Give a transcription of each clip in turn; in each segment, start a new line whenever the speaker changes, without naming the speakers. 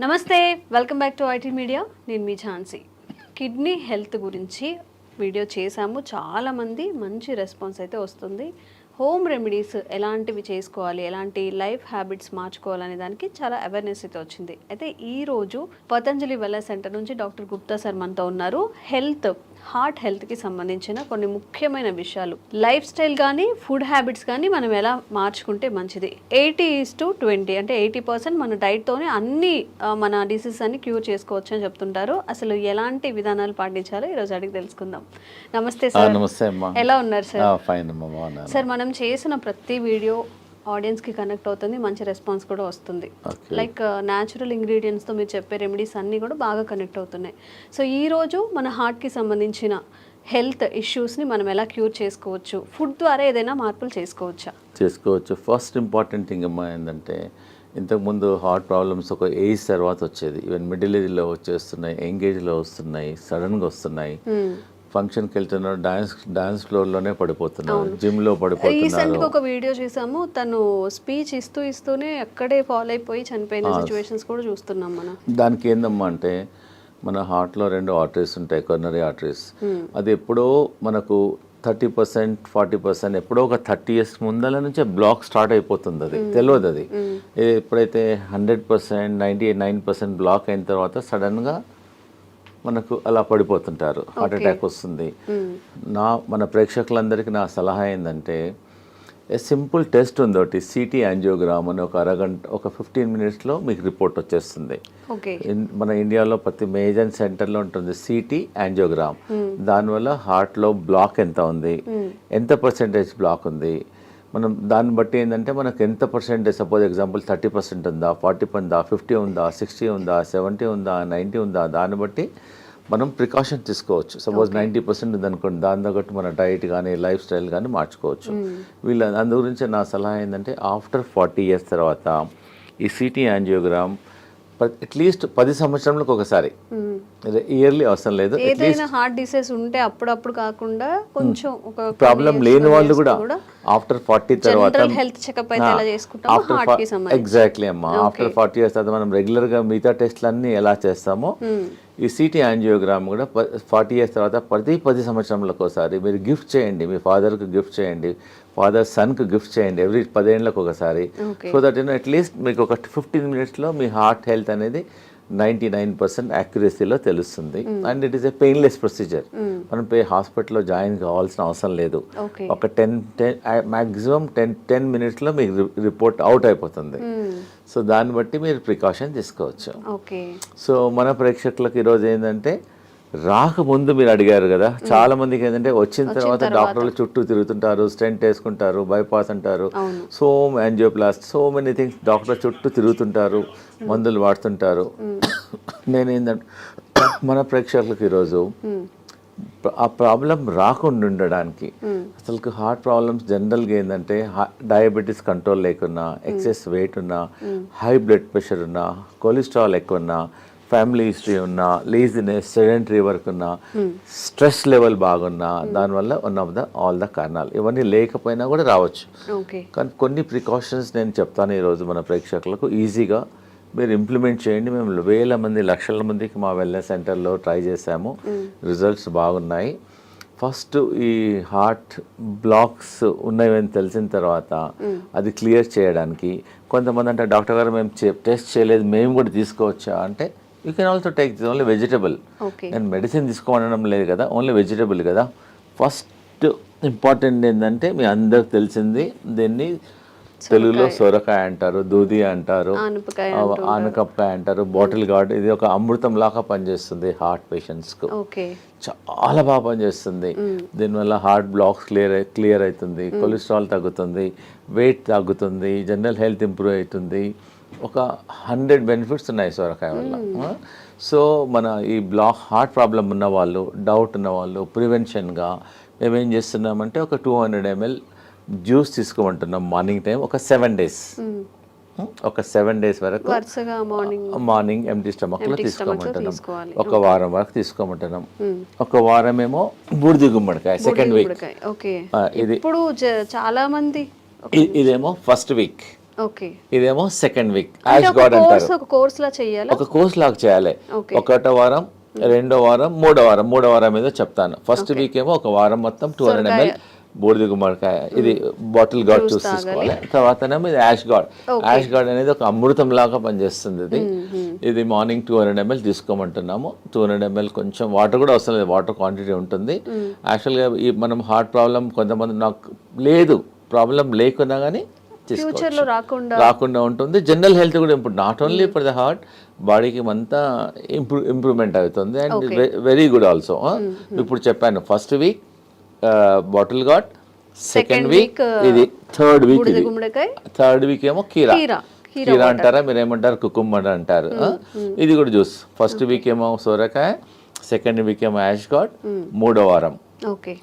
నమస్తే welcome back to IT media నేను మీ ఝాన్సీ. కిడ్నీ హెల్త్ గురించి వీడియో చేశాము. చాలామంది మంచి రెస్పాన్స్ అయితే వస్తుంది. హోమ్ రెమెడీస్ ఎలాంటివి చేసుకోవాలి ఎలాంటి లైఫ్ హ్యాబిట్స్ మార్చుకోవాలనే దానికి చాలా అవేర్నెస్ అయితే వచ్చింది. అయితే ఈ రోజు పతంజలి వెల్నెస్ సెంటర్ నుంచి డాక్టర్ గుప్తా సార్ మనతో ఉన్నారు. హెల్త్ హార్ట్ హెల్త్కి సంబంధించిన కొన్ని ముఖ్యమైన విషయాలు. లైఫ్ స్టైల్ కానీ ఫుడ్ హ్యాబిట్స్ కానీ మనం ఎలా మార్చుకుంటే మంచిది? ఎయిటీ ఈస్ టు ట్వంటీ అంటే ఎయిటీ పర్సెంట్ మన డైట్తోనే అన్ని మన డిసీజెస్ అన్ని క్యూర్ చేసుకోవచ్చు అని చెప్తుంటారు. అసలు ఎలాంటి విధానాలు పాటించాలో ఈరోజు అడిగి తెలుసుకుందాం. నమస్తే సార్.
నమస్తే
ఎలా ఉన్నారు సార్? సార్ మనం చేసిన ప్రతి వీడియో ఆడియన్స్కి కనెక్ట్ అవుతుంది మంచి రెస్పాన్స్ కూడా వస్తుంది. లైక్ న్యాచురల్ ఇంగ్రీడియంట్స్తో మీరు చెప్పే రెమెడీస్ అన్నీ కూడా బాగా కనెక్ట్ అవుతున్నాయి. సో ఈ రోజు మన హార్ట్కి సంబంధించిన హెల్త్ ఇష్యూస్ని మనం ఎలా క్యూర్ చేసుకోవచ్చు? ఫుడ్ ద్వారా ఏదైనా మార్పులు చేసుకోవచ్చా?
చేసుకోవచ్చు. ఫస్ట్ ఇంపార్టెంట్ థింగ్ అమ్మా ఏంటంటే ఇంతకుముందు హార్ట్ ప్రాబ్లమ్స్ ఒక ఏజ్ తర్వాత వచ్చేది. ఈవెన్ మిడిల్ ఏజ్లో వచ్చేస్తున్నాయి ఎంగేజ్లో వస్తున్నాయి సడన్గా వస్తున్నాయి. ఫంక్షన్కి వెళ్తున్నారు డాన్స్ డాన్స్ ఫ్లోర్లోనే పడిపోతున్నారు జిమ్లో పడిపోతున్నారు.
రీసెంట్గా ఒక వీడియో చూసాము తను స్పీచ్ ఇస్తూ ఇస్తూనే అక్కడే ఫాలో అయిపోయి చనిపోయిన సిచ్యువేషన్స్ కూడా చూస్తున్నాం మనం.
దానికి ఏందమ్మా అంటే మన హార్ట్లో రెండు ఆర్టరీస్ ఉంటాయి కొర్నరీ ఆర్టరీస్. అది ఎప్పుడో మనకు థర్టీ పర్సెంట్ ఫార్టీ పర్సెంట్ ఎప్పుడో ఒక థర్టీ ఇయర్స్ ముందల నుంచే బ్లాక్ స్టార్ట్ అయిపోతుంది అది. తెలియదు అది. ఎప్పుడైతే hundred percent ninety nine percent block అయిన తర్వాత సడన్గా మనకు అలా పడిపోతుంటారు. హార్ట్ అటాక్ వస్తుంది. నా మన ప్రేక్షకులందరికీ నా సలహా ఏంటంటే ఏ సింపుల్ టెస్ట్ ఉంది ఒకటి సిటీ యాంజియోగ్రామ్ అని ఒక అరగంట ఒక ఫిఫ్టీన్ మినిట్స్లో మీకు రిపోర్ట్ వచ్చేస్తుంది. మన ఇండియాలో ప్రతి మేజర్ సెంటర్లో ఉంటుంది సిటీ యాంజియోగ్రామ్. దానివల్ల హార్ట్లో బ్లాక్ ఎంత ఉంది? ఎంత పర్సెంటేజ్ బ్లాక్ ఉంది? మనం దాన్ని బట్టి ఏంటంటే మనకు ఎంత percentage suppose example thirty percent ఉందా ఫార్టీ ఉందా ఫిఫ్టీ ఉందా సిక్స్టీ ఉందా సెవెంటీ ఉందా నైంటీ ఉందా దాన్ని బట్టి మనం ప్రికాషన్ తీసుకోవచ్చు. సపోజ్ నైంటీ పర్సెంట్ ఉందనుకోండి దాని తగ్గట్టు మన డైట్ కానీ లైఫ్ స్టైల్ కానీ మార్చుకోవచ్చు వీళ్ళ అందు గురించి నా సలహా ఏంటంటే ఆఫ్టర్ ఫార్టీ ఇయర్స్ తర్వాత ఈ సిటీ యాంజియోగ్రామ్ అట్లీస్ట్ పది సంవత్సరాలకు ఒకసారి. ఇయర్లీ అవసరం లేదు.
ఏదైనా హార్ట్ డిసీజ్ ఉంటే అప్పుడప్పుడు కాకుండా కొంచెం ఒక
ప్రాబ్లం లేని వాళ్ళు కూడా ఆఫ్టర్ ఫార్టీ తర్వాత
హెల్త్ చెకప్ అయితే ఎలా
ఎగ్జాక్ట్లీ అమ్మా. ఆఫ్టర్ ఫార్టీ ఇయర్స్ తర్వాత మనం రెగ్యులర్గా మిగతా టెస్ట్లు అన్ని ఎలా చేస్తామో ఈ సిటీ యాంజియోగ్రామ్ కూడా ఫార్టీ ఇయర్స్ తర్వాత ప్రతి పది సంవత్సరంలకు ఒకసారి మీరు గిఫ్ట్ చేయండి మీ ఫాదర్కి గిఫ్ట్ చేయండి. ఫాదర్ సన్కి గిఫ్ట్ చేయండి. ఎవ్రీ పదేళ్ళకి ఒకసారి. So that you know at least మీకు ఒక ఫిఫ్టీన్ మినిట్స్లో మీ హార్ట్ హెల్త్ అనేది నైంటీ నైన్ పర్సెంట్ యాక్యురసీలో తెలుస్తుంది. And it is a painless procedure మనం పే హాస్పిటల్లో జాయిన్ కావాల్సిన అవసరం లేదు. ఒక ten ten maximum ten ten మినిట్స్లో మీకు రిపోర్ట్ అవుట్ అయిపోతుంది. సో దాన్ని బట్టి మీరు ప్రికాషన్ తీసుకోవచ్చు.
ఓకే
సో మన ప్రేక్షకులకు ఈరోజు ఏంటంటే రాకముందు మీరు అడిగారు కదా చాలా మందికి ఏంటంటే వచ్చిన తర్వాత డాక్టర్లు చుట్టూ తిరుగుతుంటారు స్టెంట్ వేసుకుంటారు బైపాస్ అంటారు. So angioplast so many things doctor చుట్టూ తిరుగుతుంటారు మందులు వాడుతుంటారు. నేనేంటంటే మన ప్రేక్షకులకు ఈరోజు ఆ ప్రాబ్లం రాకుండా ఉండడానికి అసలు హార్ట్ ప్రాబ్లమ్స్ జనరల్గా ఏంటంటే డయాబెటీస్ కంట్రోల్ లేకున్నా ఎక్సెస్ వెయిట్ ఉన్నా హై బ్లడ్ ప్రెషర్ ఉన్నా కొలెస్ట్రాల్ ఎక్కువ ఉన్నా ఫ్యామిలీ హిస్టరీ ఉన్నా లేజినెస్ సెడెంటరీ వర్క్ ఉన్నా స్ట్రెస్ లెవెల్ బాగున్నా దానివల్ల one of the all the కారణాలు. ఇవన్నీ లేకపోయినా కూడా రావచ్చు. కానీ కొన్ని ప్రికాషన్స్ నేను చెప్తాను ఈరోజు మన ప్రేక్షకులకు. ఈజీగా మీరు ఇంప్లిమెంట్ చేయండి. మేము వేల మంది లక్షల మందికి మా వెల్నెస్ సెంటర్లో ట్రై చేశాము. రిజల్ట్స్ బాగున్నాయి. ఫస్ట్ ఈ హార్ట్ బ్లాక్స్ ఉన్నాయని తెలిసిన తర్వాత అది క్లియర్ చేయడానికి కొంతమంది అంటే డాక్టర్ గారు మేము టెస్ట్ చేయలేదు మేము కూడా తీసుకోవచ్చా? అంటే you can also take this only vegetable నేను మెడిసిన్ తీసుకోవడం లేదు కదా ఓన్లీ వెజిటబుల్ కదా. ఫస్ట్ ఇంపార్టెంట్ ఏంటంటే మీ అందరికి తెలిసింది దీన్ని తెలుగులో సొరకాయ అంటారు దూది అంటారు
ఆనపకాయ
ఆ, ఆనకప్పాయ అంటారు బాటిల్ గార్డ్ ఇది ఒక అమృతం లాగా పనిచేస్తుంది హార్ట్ పేషెంట్స్కు చాలా బాగా పనిచేస్తుంది. దీనివల్ల హార్ట్ బ్లాక్స్ క్లియర్ క్లియర్ అవుతుంది కొలెస్ట్రాల్ తగ్గుతుంది వెయిట్ తగ్గుతుంది జనరల్ హెల్త్ ఇంప్రూవ్ అవుతుంది. ఒక హండ్రెడ్ బెనిఫిట్స్ ఉన్నాయి సొరకాయ వల్ల. సో మన ఈ బ్లాక్ హార్ట్ ప్రాబ్లం ఉన్న వాళ్ళు డౌట్ ఉన్న వాళ్ళు ప్రివెన్షన్గా మేము ఏం చేస్తున్నామంటే ఒక టూ హండ్రెడ్ ఎంఎల్ జ్యూస్ తీసుకోమంటున్నాం మార్నింగ్ టైం ఒక సెవెన్ డేస్. ఒక సెవెన్ డేస్ వరకు
మార్నింగ్
మార్నింగ్ ఎంటీ స్టమక్లో
Empty stomach లో
తీసుకోమంటున్నాం. ఒక వారం వరకు తీసుకోమంటున్నాం. ఒక వారం ఏమో బూడిది గుమ్మడికాయ. సెకండ్ వీక్ ఇది
ఇప్పుడు చాలా మంది
ఇదేమో ఫస్ట్ వీక్ ఇదేమో సెకండ్ వీక్
ఒక
గాడ్ అంటారు.
ఒక కోర్స్ లా చెయ్యాలా
ఒక కోర్స్ లాగా చేయాలి. ఒకటో వారం రెండో వారం మూడో వారం మూడో వారం మీద చెప్తాను. ఫస్ట్ వీక్ ఏమో ఒక వారం మొత్తం టూ హండ్రెడ్ ఎంఎల్ బూడిద గుమ్మడికాయ. ఇది బాటిల్ గాడ్ చూస్ తీసుకోవాలి. తర్వాతనేమో ఇది యాష్ గాడ్ యాష్ గాడ్ అనేది ఒక అమృతం లాగా పనిచేస్తుంది ఇది. ఇది మార్నింగ్ టూ హండ్రెడ్ ఎంఎల్ తీసుకోమంటున్నాము. టూ హండ్రెడ్ ఎంఎల్ కొంచెం వాటర్ కూడా అవసరం లేదు. వాటర్ క్వాంటిటీ ఉంటుంది. యాక్చువల్గా ఈ మనం హార్ట్ ప్రాబ్లం కొంతమంది నాకు లేదు. ప్రాబ్లం లేకున్నా కానీ తీసుకోవచ్చు.
రాకుండా
రాకుండా ఉంటుంది. జనరల్ హెల్త్ కూడా ఇప్పుడు not only for the heart బాడీకి అంతా ఇంప్రూవ్ ఇంప్రూవ్మెంట్ అవుతుంది. అండ్ వెరీ గుడ్ ఆల్సో ఇప్పుడు చెప్పాను first week bottle gourd second week ఇది థర్డ్ వీక్ ఇది. థర్డ్ వీక్ ఏమో కీరా.
కీరా.
అంటారా మీరు ఏమంటారు కుకుంబర్ అంటారు ఆ? ఇది కూడా జ్యూస్. ఫస్ట్ వీక్ ఏమో సోరకాయ సెకండ్ వీక్ ఏమో యాష్ గాడ్ మూడో వారం.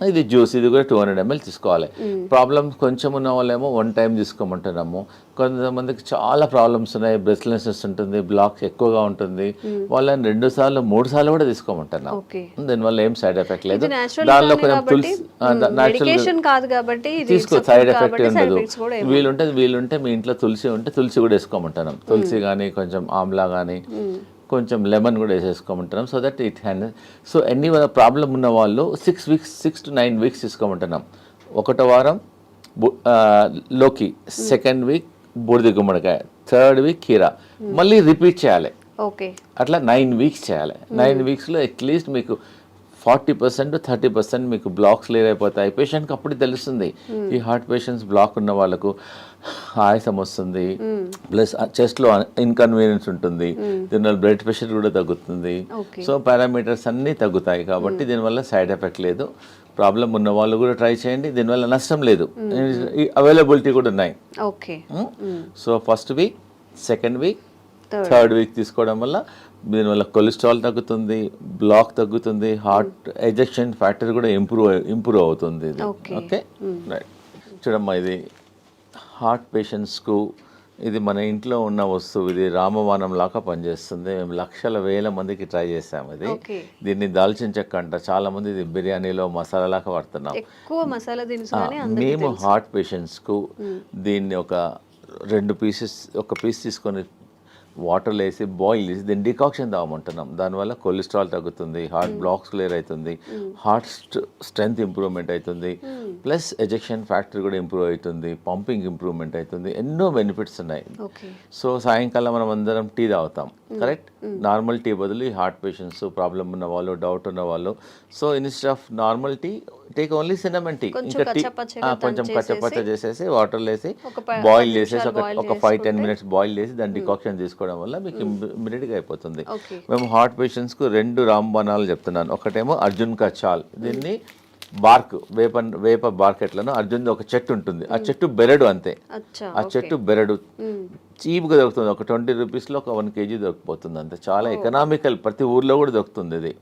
ఇది జ్యూస్ ఇది కూడా టూ హండ్రెడ్ ఎంఎల్ తీసుకోవాలి. ప్రాబ్లమ్స్ కొంచెం ఉన్న వాళ్ళేమో వన్ టైం తీసుకోమంటున్నాము. కొంతమందికి చాలా ప్రాబ్లమ్స్ ఉన్నాయి బ్రెస్ట్లెస్నెస్ ఉంటుంది బ్లాక్స్ ఎక్కువగా ఉంటుంది. వాళ్ళని రెండు సార్లు మూడు సార్లు కూడా తీసుకోమంటున్నాం. దీనివల్ల ఏం సైడ్ ఎఫెక్ట్ లేదు. దానిలో కొంచెం తులసి
మెడికేషన్ కాదు కాబట్టి
తీసుకో సైడ్ ఎఫెక్ట్ ఉండదు. వీలుంటే వీలుంటే మీ ఇంట్లో తులసి ఉంటే తులసి కూడా వేసుకోమంటున్నాం. తులసి కానీ కొంచెం ఆమ్లా కానీ కొంచెం లెమన్ కూడా వేసేసుకోమంటున్నాం. So that it hand so ఎన్ని ప్రాబ్లం ఉన్న వాళ్ళు six weeks six to nine weeks తీసుకోమంటున్నాం ఒకటో వారం లోకి సెకండ్ వీక్ బూడిద గుమ్మడికాయ థర్డ్ వీక్ కీరా. మళ్ళీ రిపీట్ చేయాలి.
ఓకే
అట్లా నైన్ వీక్స్ చేయాలి. నైన్ వీక్స్లో అట్లీస్ట్ మీకు ఫార్టీ పర్సెంట్ థర్టీ పర్సెంట్ మీకు బ్లాక్స్ క్లియర్ అయిపోతాయి. పేషెంట్కి అప్పుడు తెలుస్తుంది. ఈ హార్ట్ పేషెంట్స్ బ్లాక్ ఉన్న వాళ్ళకు ఆయాసం వస్తుంది. ప్లస్ చెస్ట్లో ఇన్కన్వీనియన్స్ ఉంటుంది. దీనివల్ల బ్లడ్ ప్రెషర్ కూడా తగ్గుతుంది. సో పారామీటర్స్ అన్నీ తగ్గుతాయి కాబట్టి దీనివల్ల సైడ్ ఎఫెక్ట్ లేదు. ప్రాబ్లం ఉన్న వాళ్ళు కూడా ట్రై చేయండి. దీనివల్ల నష్టం లేదు. అవైలబిలిటీ కూడా ఉన్నాయి.
Okay
so first week second week. Third week తీసుకోవడం వల్ల దీనివల్ల కొలెస్ట్రాల్ తగ్గుతుంది బ్లాక్ తగ్గుతుంది హార్ట్ ఎజెక్షన్ ఫ్యాక్టర్ కూడా ఇంప్రూవ్ ఇంప్రూవ్ అవుతుంది. ఇది. ఓకే రైట్ చూడమ్మా ఇది హార్ట్ పేషెంట్స్కు ఇది మన ఇంట్లో ఉన్న వస్తువు ఇది రామబాణం లాగా పనిచేస్తుంది. మేము లక్షల వేల మందికి ట్రై చేసాము ఇది. దీన్ని దాల్చిన చెక్క అంట. చాలా మంది ఇది బిర్యానీలో మసాలా లాగా వాడుతున్నాం మేము హార్ట్ పేషెంట్స్కు దీన్ని ఒక రెండు పీసెస్ ఒక పీస్ తీసుకొని వాటర్లో వేసి బాయిల్ చేసి దీన్ని డికాక్షన్ తాగమంటున్నాం. దానివల్ల కొలెస్ట్రాల్ తగ్గుతుంది హార్ట్ బ్లాక్స్ క్లియర్ అవుతుంది హార్ట్ స్ట్రెంగ్త్ ఇంప్రూవ్మెంట్ అవుతుంది ప్లస్ ఎజెక్షన్ ఫ్యాక్టర్ కూడా ఇంప్రూవ్ అవుతుంది పంపింగ్ ఇంప్రూవ్మెంట్ అవుతుంది ఎన్నో బెనిఫిట్స్ ఉన్నాయి. సో సాయంకాలం మనం అందరం టీ తాగుతాం కరెక్ట్? నార్మల్ టీ బదులు ఈ హార్ట్ పేషెంట్స్ ప్రాబ్లం ఉన్న వాళ్ళు డౌట్ ఉన్న వాళ్ళు. So instead of normal tea take only cinnamon tea ఇంకా టీ కొంచెం కచ్చపచ్చ చేసేసి వాటర్లో వేసి బాయిల్ చేసేసి ఒక ఫైవ్ టెన్ మినిట్స్ బాయిల్ చేసి దాని డికాక్షన్ తీసుకోవడం వల్ల మీకు ఇమ్మీడియట్గా అయిపోతుంది.
ఓకే
మేము హార్ట్ పేషెంట్స్కు రెండు రాంబాణాలు చెప్తున్నాను. ఒకటేమో అర్జున్ కచాల్ దీన్ని బార్క్ వేప వేప బార్క్ ఎట్లనో అర్జున్ ఒక చెట్టు ఉంటుంది. ఆ చెట్టు బెరడు అంతే. ఆ చెట్టు బెరడు చీప్గా దొరుకుతుంది. ఒక ట్వంటీ రూపీస్లో ఒక వన్ కేజీ దొరికిపోతుంది అంతే. చాలా ఎకనామికల్ ప్రతి ఊర్లో కూడా దొరుకుతుంది ఇది.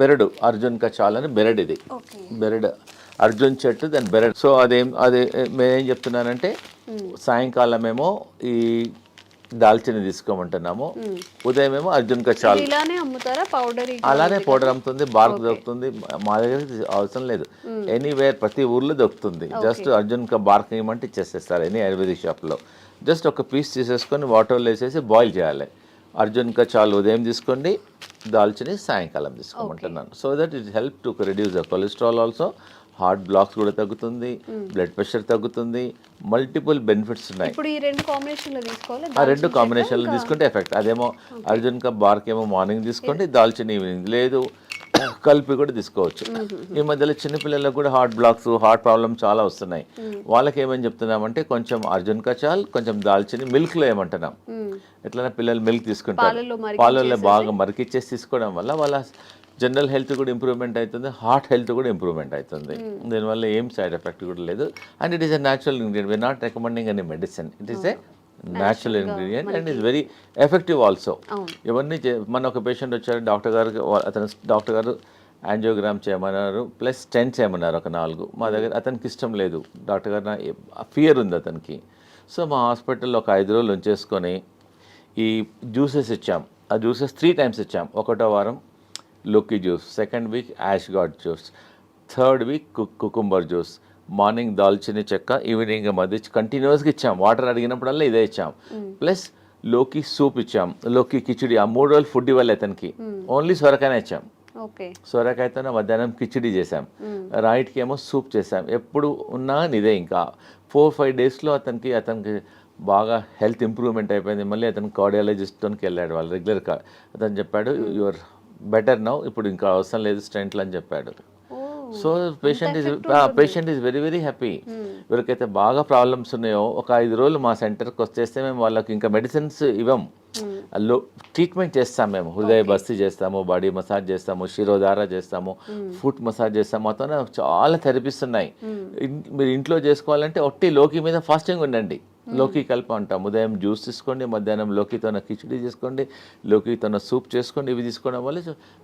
బెరడు. అర్జున్ కచాల్ అని బెరడు ఇది. బెరడు. అర్జున్ చెట్టు దాని బెరడు. సో అదేం అది మేమేం చెప్తున్నానంటే సాయంకాలం ఏమో ఈ దాల్చిన తీసుకోమంటున్నాము. ఉదయం ఏమో అర్జున్ కచాల్
ఇలానే అమ్ముతారా? పౌడర్
అలానే పౌడర్ అమ్ముతుంది బార్క్ దొరుకుతుంది. మా దగ్గర అవసరం లేదు. ఎనీవేర్ ప్రతి ఊర్లో దొరుకుతుంది. జస్ట్ అర్జున్ బార్క్ ఇవ్వమంటే ఇచ్చేసేస్తారు ఎనీ ఆయుర్వేదిక్ షాప్లో జస్ట్ ఒక పీస్ తీసేసుకొని వాటర్లో వేసేసి బాయిల్ చేయాలి. అర్జున్ చాలు ఉదయం తీసుకోండి దాల్చిని సాయంకాలం తీసుకోమంటున్నాను. So that it help to reduce the cholesterol also heart blocks కూడా తగ్గుతుంది బ్లడ్ ప్రెషర్ తగ్గుతుంది మల్టిపుల్ బెనిఫిట్స్ ఉన్నాయి.
ఇప్పుడు ఈ రెండు తీసుకోవాలి
ఆ రెండు కాంబినేషన్లు తీసుకుంటే ఎఫెక్ట్ అదేమో అర్జున్ కా బార్క్ ఏమో మార్నింగ్ తీసుకోండి దాల్చిన ఈవినింగ్ లేదు కలిపి కూడా తీసుకోవచ్చు. ఈ మధ్యలో చిన్నపిల్లలకు కూడా హార్ట్ బ్లాక్స్ హార్ట్ ప్రాబ్లమ్ చాలా వస్తున్నాయి. వాళ్ళకి ఏమని చెప్తున్నామంటే కొంచెం అర్జున్ కచాల్ కొంచెం దాల్చిని మిల్క్లో ఏమంటున్నాం. ఎట్లైనా పిల్లలు మిల్క్ తీసుకుంటారు?
పాలల్లో
బాగా మరికిచ్చేసి తీసుకోవడం వల్ల వాళ్ళ జనరల్ హెల్త్ కూడా ఇంప్రూవ్మెంట్ అవుతుంది హార్ట్ హెల్త్ కూడా ఇంప్రూవ్మెంట్ అవుతుంది. దీనివల్ల ఏం సైడ్ ఎఫెక్ట్ కూడా లేదు. And it is a natural ingredient we are not recommending any medicine it is a natural ingredient and is very effective also. ఇవన్నీ చే- మన ఒక పేషెంట్ వచ్చారు డాక్టర్ గారు అతను డాక్టర్ గారు యాంజియోగ్రామ్ చేయమన్నారు ప్లస్ టెన్ చేయమన్నారు ఒక నాలుగు. మా దగ్గర అతనికి ఇష్టం లేదు. డాక్టర్ గారు నా ఫియర్ ఉంది అతనికి. సో మా హాస్పిటల్లో ఒక ఐదు రోజులు ఉంచేసుకొని ఈ జ్యూసెస్ ఇచ్చాం. ఆ జ్యూసెస్ త్రీ టైమ్స్ ఇచ్చాం. ఒకటో వారం లుక్కీ juice second week ash gourd juice third week cucumber juice morning దాల్చిన చెక్క ఈవినింగ్ మధ్య కంటిన్యూస్గా ఇచ్చాం. వాటర్ అడిగినప్పుడల్లా ఇదే ఇచ్చాం. ప్లస్లోకి సూప్ ఇచ్చాం. లోకి కిచిడి ఆ మూడు రోజులు ఫుడ్ ఇవ్వాలి అతనికి. ఓన్లీ సొరకాయనే ఇచ్చాం.
ఓకే
సొరకాయతో మధ్యాహ్నం కిచిడి చేసాం రైట్కి ఏమో సూప్ చేసాం ఎప్పుడు ఉన్నా ఇదే ఇంకా. ఫోర్ ఫైవ్ డేస్లో అతనికి అతనికి బాగా హెల్త్ ఇంప్రూవ్మెంట్ అయిపోయింది. మళ్ళీ అతను కార్డియాలజిస్ట్కి వెళ్ళాడు వాళ్ళు రెగ్యులర్గా అతను చెప్పాడు యువర్ బెటర్ నౌ ఇప్పుడు ఇంకా అవసరం లేదు స్టెంట్లు అని చెప్పాడు. So patient is patient is very very happy ఎవరికైతే బాగా ప్రాబ్లమ్స్ ఉన్నాయో ఒక ఐదు రోజులు మా సెంటర్కి వచ్చేస్తే మేము వాళ్ళకి ఇంకా మెడిసిన్స్ ఇవ్వం. లో ట్రీట్మెంట్ చేస్తాం మేము. హృదయ బస్తీ చేస్తాము బాడీ మసాజ్ చేస్తాము శిరోధార చేస్తాము ఫుట్ మసాజ్ చేస్తాము. మొత్తం చాలా థెరపీస్ ఉన్నాయి. ఇన్- మీరు ఇంట్లో చేసుకోవాలంటే ఒట్టి లోకి మీద ఫాస్టింగ్ ఉండండి. లోకి కలిపి అంటాం ఉదయం జ్యూస్ తీసుకోండి మధ్యాహ్నం లోకితోన కిచిడి చేసుకోండి లోకితోన సూప్ చేసుకోండి ఇవి తీసుకోవడం వల్ల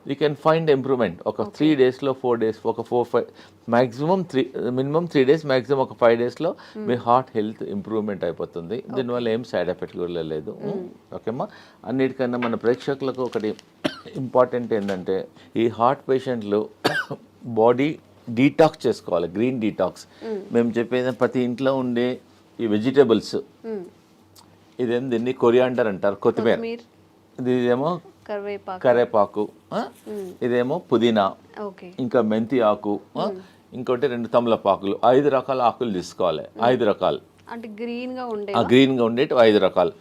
యూ కెన్ ఫైండ్ ఇంప్రూవ్మెంట్ ఒక త్రీ డేస్లో ఫోర్ డేస్ ఒక four five maximum three minimum three days maximum ఒక ఫైవ్ డేస్లో మీ హార్ట్ హెల్త్ ఇంప్రూవ్మెంట్ అయిపోతుంది. దీనివల్ల ఏం సైడ్ ఎఫెక్ట్ కూడా లేదు. ఓకేమ్మా అన్నిటికన్నా మన ప్రేక్షకులకు ఒకటి ఇంపార్టెంట్ ఏంటంటే ఈ హార్ట్ పేషెంట్లు బాడీ డీటాక్స్ చేసుకోవాలి గ్రీన్ డీటాక్స్ మేము చెప్పేది ప్రతి ఇంట్లో ఉండే ఈ వెజిటేబుల్స్. ఇదేం దీన్ని కొరియాండర్ అంటారు కొత్తిమీర.
మీరు
ఇది ఇదేమో
కరివేపాకు.
కరేపాకు? ఇదేమో పుదీనా. ఇంకా మెంతి ఆకు? ఇంకోటి రెండు తమలపాకులు. ఐదు రకాల ఆకులు తీసుకోవాలి. ఐదు రకాలు.
అంటే గ్రీన్గా ఉండే
ఆ గ్రీన్గా ఉండేటి ఐదు రకాలు.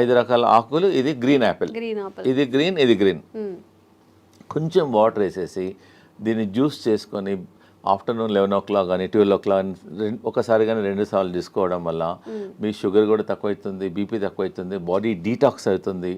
ఐదు రకాల ఆకులు ఇది గ్రీన్ యాపిల్
గ్రీన్ ఆపిల్.
ఇది గ్రీన్ ఇది గ్రీన్. కొంచెం వాటర్ వేసేసి దీన్ని జ్యూస్ చేసుకొని ఆఫ్టర్నూన్ లెవెన్ ఓ క్లాక్ కానీ ట్వెల్వ్ ఓ క్లాక్ ఒకసారి కానీ రెండు సార్లు తీసుకోవడం వల్ల మీ షుగర్ కూడా తక్కువ అవుతుంది బీపీ తక్కువ అవుతుంది బాడీ డీటాక్స్ అవుతుంది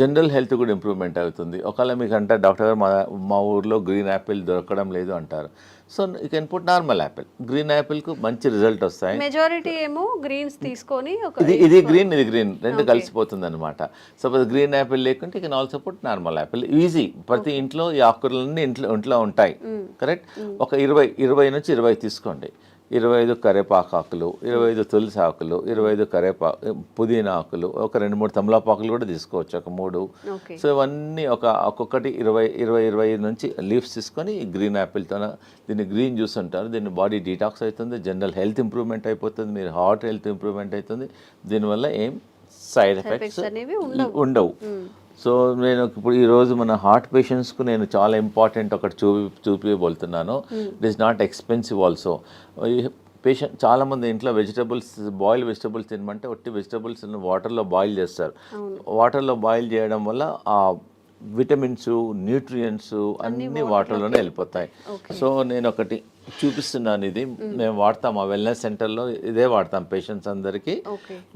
జనరల్ హెల్త్ కూడా ఇంప్రూవ్మెంట్ అవుతుంది. ఒకవేళ మీకు అంటే డాక్టర్ గారు మా మా ఊర్లో గ్రీన్ యాపిల్ దొరకడం లేదు అంటారు. So you can put normal apple green యాపిల్కు మంచి రిజల్ట్ వస్తాయి.
మెజారిటీ ఏమో గ్రీన్స్ తీసుకొని ఒక
ఇది ఇది గ్రీన్ ఇది గ్రీన్ రెండు కలిసిపోతుంది అనమాట సపోజ్ గ్రీన్ యాపిల్ లేకుంటే can also put normal apple easy ప్రతి ఇంట్లో ఈ ఆకుకూరలన్నీ ఇంట్లో ఇంట్లో ఉంటాయి. కరెక్ట్ ఒక ఇరవై ఇరవై నుంచి ఇరవై తీసుకోండి. ఇరవై ఐదు కరేపాకు ఆకులు ఇరవై ఐదు తులసి ఆకులు ఇరవై ఐదు కరేపా పుదీనా ఆకులు ఒక రెండు మూడు తమలపాకులు కూడా తీసుకోవచ్చు ఒక మూడు. సో ఇవన్నీ ఒక ఒక్కొక్కటి ఇరవై ఇరవై ఇరవై ఐదు నుంచి లీవ్స్ తీసుకొని గ్రీన్ యాపిల్తో దీన్ని గ్రీన్ జ్యూస్ అంటారు. దీన్ని బాడీ డీటాక్స్ అవుతుంది జనరల్ హెల్త్ ఇంప్రూవ్మెంట్ అయిపోతుంది మీరు హార్ట్ హెల్త్ ఇంప్రూవ్మెంట్ అవుతుంది దీనివల్ల ఏం సైడ్ ఎఫెక్ట్స్
అనేవి
ఉండవు. సో నేను ఇప్పుడు ఈ రోజు మన హార్ట్ పేషెంట్స్కు నేను చాలా ఇంపార్టెంట్ ఒకటి చూపి చూపిబోతున్నాను it is not expensive also patient చాలామంది ఇంట్లో వెజిటబుల్స్ బాయిల్ వెజిటబుల్స్ తినమంటే ఒట్టి వెజిటబుల్స్ వాటర్లో బాయిల్ చేస్తారు. వాటర్లో బాయిల్ చేయడం వల్ల ఆ విటమిన్స్ న్యూట్రియంట్స్ అన్ని వాటర్లోనే వెళ్ళిపోతాయి. సో నేను ఒకటి చూపిస్తున్నాను ఇది మేము వాడతాం. ఆ వెల్నెస్ సెంటర్లో ఇదే వాడతాం పేషెంట్స్ అందరికీ.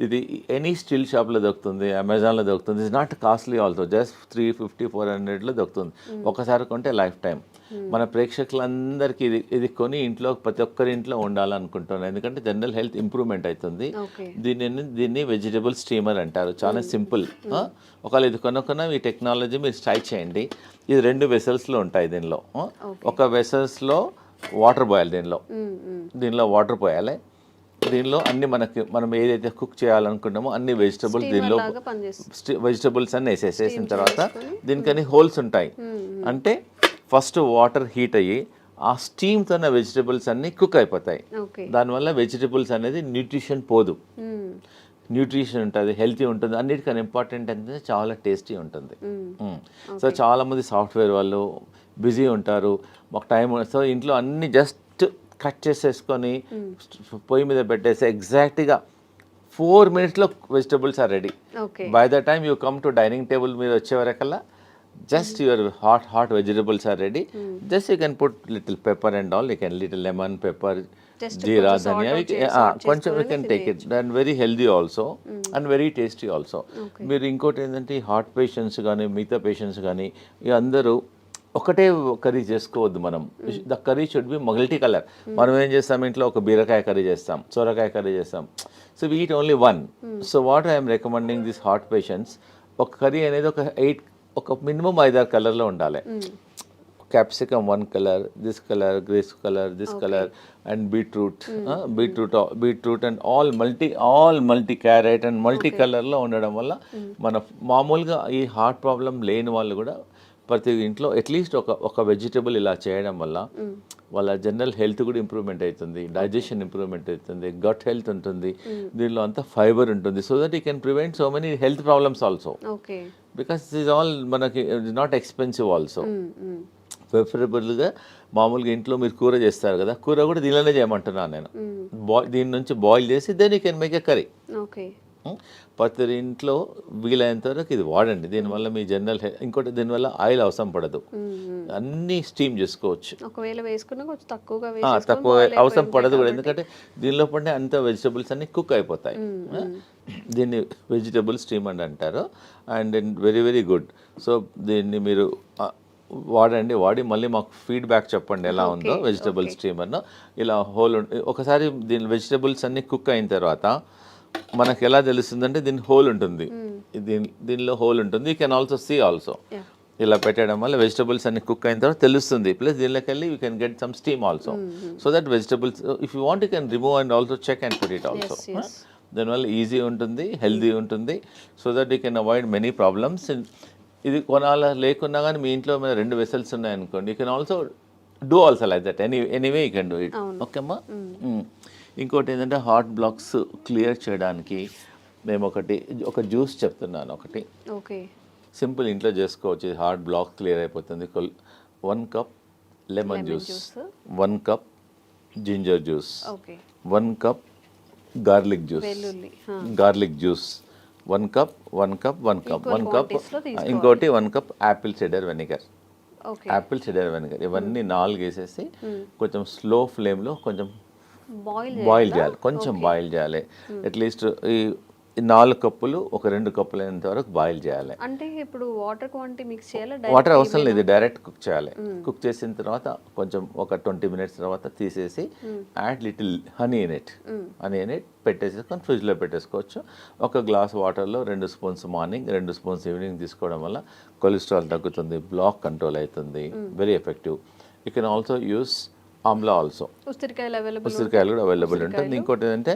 ఇది ఎనీ స్టిల్ షాప్లో దొరుకుతుంది అమెజాన్లో దొరుకుతుంది it's not costly also just three fifty four హండ్రెడ్లో దొరుకుతుంది ఒకసారి కొంటే లైఫ్ టైం మన ప్రేక్షకులందరికీ ఇది ఇది కొని ఇంట్లో ప్రతి ఒక్కరి ఇంట్లో ఉండాలనుకుంటున్నాను ఎందుకంటే జనరల్ హెల్త్ ఇంప్రూవ్మెంట్ అవుతుంది దీనిని దీన్ని వెజిటబుల్ స్టీమర్ అంటారు. చాలా సింపుల్ ఒకవేళ ఇది కొనుక్కున్న ఈ టెక్నాలజీ మీరు ట్రై చేయండి. ఇది రెండు వెసల్స్లో ఉంటాయి దీనిలో? ఒక వెసల్స్లో వాటర్ పోయాలి దీనిలో. దీనిలో వాటర్ పోయాలి. దీనిలో అన్ని మనకి మనం ఏదైతే కుక్ చేయాలనుకుంటామో అన్ని వెజిటబుల్స్ దీనిలో వెజిటబుల్స్ అన్ని వేసేసేసిన తర్వాత దీనికని హోల్స్ ఉంటాయి. అంటే ఫస్ట్ వాటర్ హీట్ అయ్యి ఆ స్టీమ్తో వెజిటబుల్స్ అన్ని కుక్ అయిపోతాయి. దానివల్ల వెజిటబుల్స్ అనేది న్యూట్రిషన్ పోదు. న్యూట్రిషన్ ఉంటుంది హెల్తీ ఉంటుంది. అన్నిటికన్నా ఇంపార్టెంట్ అంటే చాలా టేస్టీ ఉంటుంది. సో చాలామంది సాఫ్ట్వేర్ వాళ్ళు బిజీ ఉంటారు. మాకు టైం సో ఇంట్లో అన్ని జస్ట్ కట్ చేసేసుకొని పొయ్యి మీద పెట్టేసి ఎగ్జాక్ట్గా ఫోర్ మినిట్స్లో vegetables are ready. By the time you come to dining table మీద వచ్చే వరకల్లా just your hot hot vegetables are ready just you can put little pepper and all you can little lemon pepper jeera dhaniya కొంచెం you can take it and very healthy also and very tasty also మీరు ఇంకోటి ఏంటంటే heart patients కానీ మిగతా patients కానీ అందరూ ఒకటే curry చేసుకోవద్దు మనం. The curry should be multi colour. మనం ఏం చేస్తాం? ఇంట్లో ఒక బీరకాయ కర్రీ చేస్తాం సొరకాయ కర్రీ చేస్తాం. So we eat only one so what I'm recommending this heart patients ఒక కర్రీ అనేది ఒక ఎయిట్ ఒక మినిమం ఐదారు కలర్లో ఉండాలి. Capsicum one colour this colour green colour this colour and beetroot beetroot beetroot and all multi all multi carrot and multi కలర్లో ఉండడం వల్ల మన మామూలుగా ఈ హార్ట్ ప్రాబ్లం లేని వాళ్ళు కూడా ప్రతి ఇంట్లో అట్లీస్ట్ ఒక ఒక వెజిటబుల్ ఇలా చేయడం వల్ల వాళ్ళ జనరల్ హెల్త్ కూడా ఇంప్రూవ్మెంట్ అవుతుంది డైజెషన్ ఇంప్రూవ్మెంట్ అవుతుంది గట్ హెల్త్ ఉంటుంది దీనిలో అంతా ఫైబర్ ఉంటుంది. So that you can prevent so many health problems also because is all మనకి నాట్ ఎక్స్పెన్సివ్ ఆల్సో ప్రిఫరబుల్గా మామూలుగా ఇంట్లో మీరు కూర చేస్తారు కదా కూర కూడా దీనిలోనే చేయమంటున్నాను నేను. బాయ్ దీని నుంచి బాయిల్ చేసి then you can make a curry
okay.
ప్రతి ఇంట్లో వీలైనంత వరకు ఇది వాడండి. దీనివల్ల మీ జనరల్ ఇంకోటి దీనివల్ల ఆయిల్ అవసరం పడదు. అన్నీ స్టీమ్ చేసుకోవచ్చు.
ఒకవేళ వేసుకున్నా కొంచెం తక్కువగా
ఆ,
వేసేసుకొని
తక్కువ అవసరం పడదు కూడా. ఎందుకంటే దీనిలో పడిన అంత వెజిటబుల్స్ అన్ని కుక్ అయిపోతాయి? దీన్ని వెజిటబుల్ స్టీమ్ అని అంటారు. And very very good. So దీన్ని మీరు వాడండి. వాడి మళ్ళీ మాకు ఫీడ్బ్యాక్ చెప్పండి ఎలా ఉందో వెజిటబుల్ స్టీమ్ అన్న. ఇలా హోల్ ఒకసారి దీని వెజిటబుల్స్ అన్ని కుక్ అయిన తర్వాత మనకు ఎలా తెలుస్తుందంటే దీని హోల్ ఉంటుంది. దీని దీనిలో హోల్ ఉంటుంది. You can also see also. ఇలా పెట్టడం వల్ల వెజిటబుల్స్ అన్ని కుక్ అయిన తర్వాత తెలుస్తుంది. ప్లస్ దీనిలోకి వెళ్ళి you can get some steam also so that vegetables if you want you can remove and also check and put it also. దానివల్ల ఈజీ ఉంటుంది హెల్దీ ఉంటుంది. So that you can avoid many problems ఇది కొనాల లేకున్నా కానీ మీ ఇంట్లో మీద రెండు వెసల్స్ ఉన్నాయనుకోండి you can also do also like that any anyway you can do it ఓకేమ్మా. ఇంకోటి ఏంటంటే హార్ట్ బ్లాక్స్ క్లియర్ చేయడానికి మేము ఒకటి ఒక జ్యూస్ చెప్తున్నాను ఒకటి.
ఓకే.
సింపుల్ ఇంట్లో చేసుకోవచ్చు హార్ట్ బ్లాక్ క్లియర్ అయిపోతుంది. One cup lemon juice. One cup ginger juice. One cup garlic juice. Garlic juice. One cup one cup one cup. One cup. ఇంకోటి one cup apple cider vinegar. Apple cider vinegar. ఇవన్నీ నాలుగు వేసేసి కొంచెం slow ఫ్లేమ్లో కొంచెం
boil
boil చేయాలి. కొంచెం boil చేయాలి. అట్లీస్ట్ ఈ నాలుగు కప్పులు ఒక రెండు కప్పులు అయినంత వరకు బాయిల్ చేయాలి.
అంటే ఇప్పుడు వాటర్ క్వాంటిటీ మిక్స్ చేయాలా?
వాటర్ అవసరం లేదు. డైరెక్ట్ కుక్ చేయాలి. కుక్ చేసిన తర్వాత కొంచెం ఒక ట్వంటీ మినిట్స్ తర్వాత తీసేసి add little honey in it honey in it పెట్టేసుకొని ఫ్రిడ్జ్లో పెట్టేసుకోవచ్చు. ఒక గ్లాస్ వాటర్లో రెండు స్పూన్స్ మార్నింగ్ రెండు స్పూన్స్ ఈవినింగ్ తీసుకోవడం వల్ల కొలెస్ట్రాల్ తగ్గుతుంది బ్లాక్ కంట్రోల్ అవుతుంది very effective you can also use amla also
ఉసిరికాయలు
కూడా అవైలబుల్ ఉంటుంది ఇంకోటి ఏంటంటే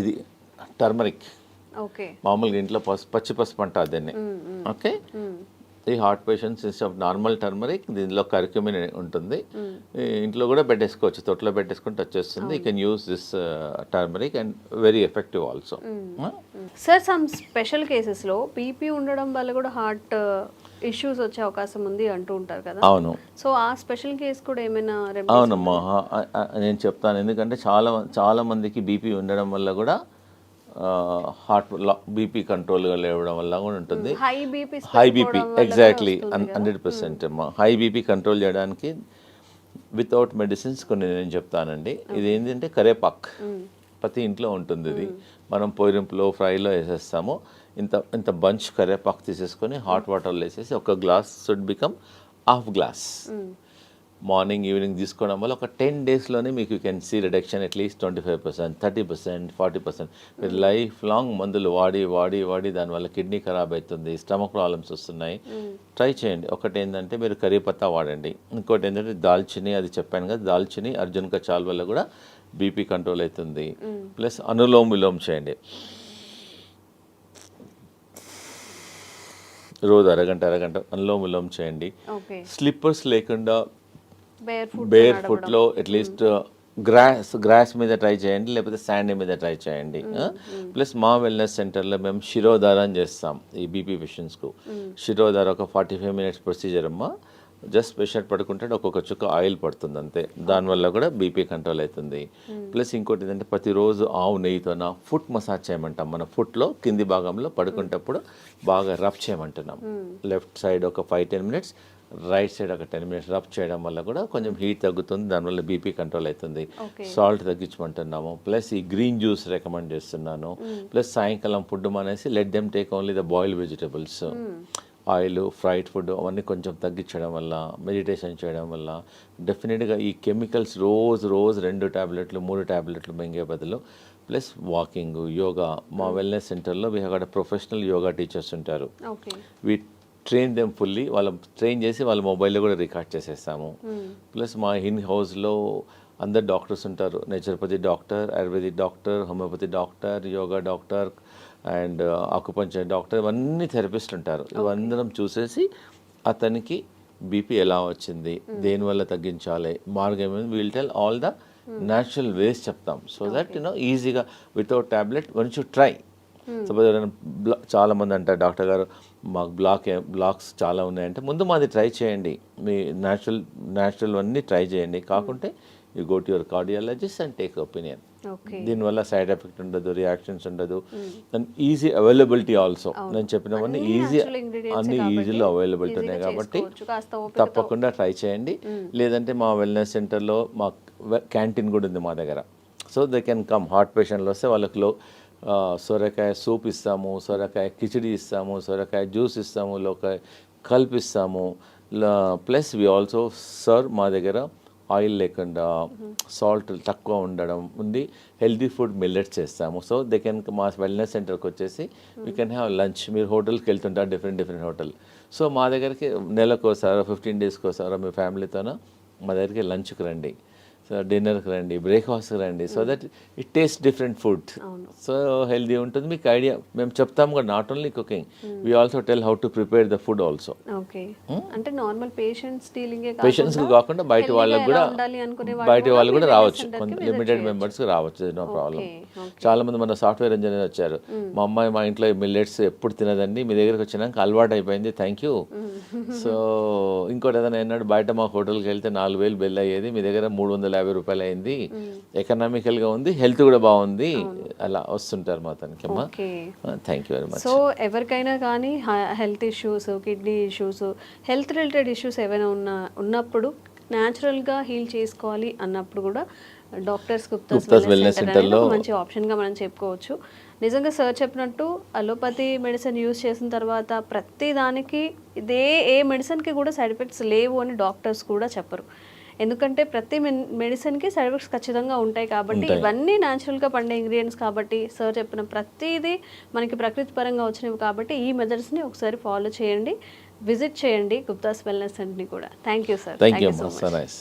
ఇది టర్మరిక్
ఓకే.
మామూలుగా ఇంట్లో పసుపు పచ్చి పసుపు అంటారు దీన్ని. ఓకే? ఈ heart patients instead of normal turmeric దీనిలో కరిక్యూమిన్ ఉంటుంది. ఇంట్లో కూడా పెట్టేసుకోవచ్చు తొట్లో పెట్టేసుకుంటే వచ్చేస్తుంది. You can use this turmeric and very effective also
sir some special కేసెస్లో బీపీ ఉండడం వల్ల కూడా హార్ట్ ఇష్యూస్ వచ్చే అవకాశం ఉంది అంటూ ఉంటారు కదా.
అవును.
సో ఆ స్పెషల్ కేసు కూడా ఏమైనా
అవునమ్మా నేను చెప్తాను. ఎందుకంటే చాలా చాలా మందికి బీపీ ఉండడం వల్ల కూడా హార్ట్ బీపీ కంట్రోల్గా లేవడం వల్ల కూడా ఉంటుంది.
High BP
high BP exactly hundred percent అమ్మా హై బీపీ కంట్రోల్ చేయడానికి వితౌట్ మెడిసిన్స్ కొన్ని నేను చెప్తానండి. ఇది ఏంటంటే కరేపాక్. ప్రతి ఇంట్లో ఉంటుంది ఇది. మనం పొయ్యింపులో ఫ్రైలో వేసేస్తాము. ఇంత ఇంత బంచ్ కరేపాక్ తీసేసుకొని హాట్ వాటర్లో వేసేసి ఒక glass should become half glass morning evening తీసుకోవడం వల్ల ఒక టెన్ డేస్లోనే మీకు you can see reduction at least twenty five percent thirty percent forty percent మీరు లైఫ్ లాంగ్ మందులు వాడి వాడి వాడి దానివల్ల కిడ్నీ ఖరాబ్ అవుతుంది స్టమక్ ప్రాబ్లమ్స్ వస్తున్నాయి. ట్రై చేయండి. ఒకటి ఏంటంటే మీరు కరీపత్తా వాడండి. ఇంకోటి ఏంటంటే దాల్చిని అది చెప్పాను కదా దాల్చిని అర్జున్ కచాల్ వల్ల కూడా బీపీ కంట్రోల్ అవుతుంది. ప్లస్ అనులోమ్ విలోమ్ చేయండి. రోజు అరగంట అరగంట అనులోమ్ విలోమ్ చేయండి. స్లిప్పర్స్ లేకుండా
బేర్
ఫుట్లో అట్లీస్ట్ గ్రాస్ గ్రాస్ మీద ట్రై చేయండి లేకపోతే శాండ్ మీద ట్రై చేయండి ప్లస్ మా వెల్నెస్ సెంటర్లో మేము శిరోధారం చేస్తాం ఈ బీపీ పేషెంట్స్కు శిరోధార ఒక ఫార్టీ ఫైవ్ మినిట్స్ ప్రొసీజర్ అమ్మా. జస్ట్ పేషెంట్ పడుకుంటే ఒక్కొక్క చుక్క ఆయిల్ పడుతుంది అంతే. దానివల్ల కూడా బీపీ కంట్రోల్ అవుతుంది. ప్లస్ ఇంకోటి ఏంటంటే ప్రతిరోజు ఆవు నెయ్యితోన ఫుట్ మసాజ్ చేయమంటాం మన ఫుట్లో కింది భాగంలో పడుకునేటప్పుడు బాగా రబ్ చేయమంటున్నాం. లెఫ్ట్ సైడ్ ఒక five ten minutes right side ఒక టెన్ మినిట్స్ రబ్ చేయడం వల్ల కూడా కొంచెం హీట్ తగ్గుతుంది దానివల్ల బీపీ కంట్రోల్ అవుతుంది. సాల్ట్ తగ్గించమంటున్నాము. ప్లస్ ఈ గ్రీన్ జ్యూస్ రికమెండ్ చేస్తున్నాను. ప్లస్ సాయంకాలం ఫుడ్ మానేసి let them take only the boil vegetables. Oil fried food అవన్నీ కొంచెం తగ్గించడం వల్ల మెడిటేషన్ చేయడం వల్ల డెఫినెట్గా ఈ కెమికల్స్ రోజు రోజు రెండు ట్యాబ్లెట్లు మూడు ట్యాబ్లెట్లు మింగే బదులు ప్లస్ వాకింగ్ యోగా మా వెల్నెస్ సెంటర్లో వీ అక్కడ ప్రొఫెషనల్ యోగా టీచర్స్ ఉంటారు. వి ట్రైన్ దెమ్ ఫుల్లీ వాళ్ళ ట్రైన్ చేసి వాళ్ళ మొబైల్లో కూడా రికార్డ్ చేసేస్తాము. ప్లస్ మా ఇన్ హౌస్లో అందరు డాక్టర్స్ ఉంటారు. Naturopathy doctor ayurvedic doctor homeopathy doctor yoga doctor and acupuncture doctor ఇవన్నీ థెరపిస్ట్ ఉంటారు. ఇవందరం చూసేసి అతనికి బీపీ ఎలా వచ్చింది దేనివల్ల తగ్గించాలి మార్గం we'll tell all the natural ways చెప్తాం. సో దట్ యూనో ఈజీగా without tablet one should try suppose ఎవరైనా బ్లా చాలా మంది అంటారు డాక్టర్ గారు మాకు బ్లాక్ బ్లాక్స్ చాలా ఉన్నాయంటే ముందు మాది ట్రై చేయండి. మీ న్యాచురల్ న్యాచురల్ అన్నీ ట్రై చేయండి. కాకుంటే you go to your cardiologist and take opinion దీనివల్ల సైడ్ ఎఫెక్ట్ ఉండదు రియాక్షన్స్ ఉండదు. అండ్ ఈజీ అవైలబిలిటీ ఆల్సో నేను చెప్పినవన్నీ ఈజీ అన్ని ఈజీలో అవైలబిలిటీ ఉన్నాయి కాబట్టి. తప్పకుండా ట్రై చేయండి. లేదంటే మా వెల్నెస్ సెంటర్లో మా క్యాంటీన్ కూడా ఉంది మా దగ్గర. So they can come heart పేషెంట్లు వస్తే వాళ్ళకి లో ఆ, సొరకాయ సూప్ ఇస్తాము సొరకాయ కిచిడి ఇస్తాము సొరకాయ జ్యూస్ ఇస్తాము లోకాయ కల్పిస్తాము ప్లస్ వి ఆల్సో సర్ మా దగ్గర ఆయిల్ లేకుండా సాల్ట్ తక్కువ ఉండడం ఉంది. హెల్దీ ఫుడ్ మిల్లెట్స్ చేస్తాము. సో దే కెన్ మా వెల్నెస్ సెంటర్కి వచ్చేసి వీ కెన్ హ్యావ్ లంచ్. మీరు హోటల్కి వెళ్తుంటారు డిఫరెంట్ డిఫరెంట్ హోటల్. సో మా దగ్గరికి నెలకోసారో ఫిఫ్టీన్ డేస్కి ఒకసారో మీ ఫ్యామిలీతోనో మా దగ్గరికి లంచ్కి రండి. సో డిన్నర్కి రండి బ్రేక్ఫాస్ట్కి రండి. So that it taste different food so healthy ఉంటుంది. మీకు ఐడియా మేము చెప్తాము కూడా not only cooking we also tell how to prepare the food also
okay అంటే నార్మల్ పేషెంట్స్ డీలింగే
పేషెంట్స్ కాకుండా బయట వాళ్ళకి కూడా బయట వాళ్ళు కూడా రావచ్చు. కొంత లిమిటెడ్. మెంబర్స్ రావచ్చు నో ప్రాబ్లం. చాలా మంది మన సాఫ్ట్వేర్ ఇంజనీర్ వచ్చారు. మా అమ్మాయి మా ఇంట్లో మిల్లెట్స్ ఎప్పుడు తినదండి మీ దగ్గరికి వచ్చినాక అలవాటు అయిపోయింది థ్యాంక్ యూ సో ఇంకోటి ఏదైనా అన్నాడు బయట మా హోటల్కి వెళ్తే నాలుగు వేలు బిల్ అయ్యేది మీ దగ్గర మూడు వందల యాభై రూపాయలు అయింది ఎకనామికల్గా ఉంది హెల్త్ కూడా బాగుంది. అలా వస్తుంటారు మా తనకి అమ్మా thank you very much
so ఎవరికైనా కానీ health issues kidney issues health related issues ఏవైనా ఉన్న ఉన్నప్పుడు న్యాచురల్గా హీల్ చేసుకోవాలి అన్నప్పుడు కూడా డాక్టర్స్ గుప్తాస్
గుప్తాస్
వెల్నెస్
సెంటర్లో
మంచి ఆప్షన్గా మనం చెప్పుకోవచ్చు. నిజంగా సార్ చెప్పినట్టు అలోపతి మెడిసిన్ యూజ్ చేసిన తర్వాత ప్రతి దానికి ఇదే ఏ మెడిసిన్కి కూడా సైడ్ ఎఫెక్ట్స్ లేవు అని డాక్టర్స్ కూడా చెప్పరు. ఎందుకంటే ప్రతి మెడిసిన్కి సైడ్ ఎఫెక్ట్స్ ఖచ్చితంగా ఉంటాయి కాబట్టి ఇవన్నీ న్యాచురల్గా పండే ఇంగ్రీడియంట్స్ కాబట్టి సార్ చెప్పిన ప్రతిదీ మనకి ప్రకృతి పరంగా వచ్చినవి కాబట్టి ఈ మెథడ్స్ని ఒకసారి ఫాలో చేయండి. విజిట్ చేయండి గుప్తాస్ వెల్నెస్ సెంటర్ని కూడా. Thank you sir
thank you
so much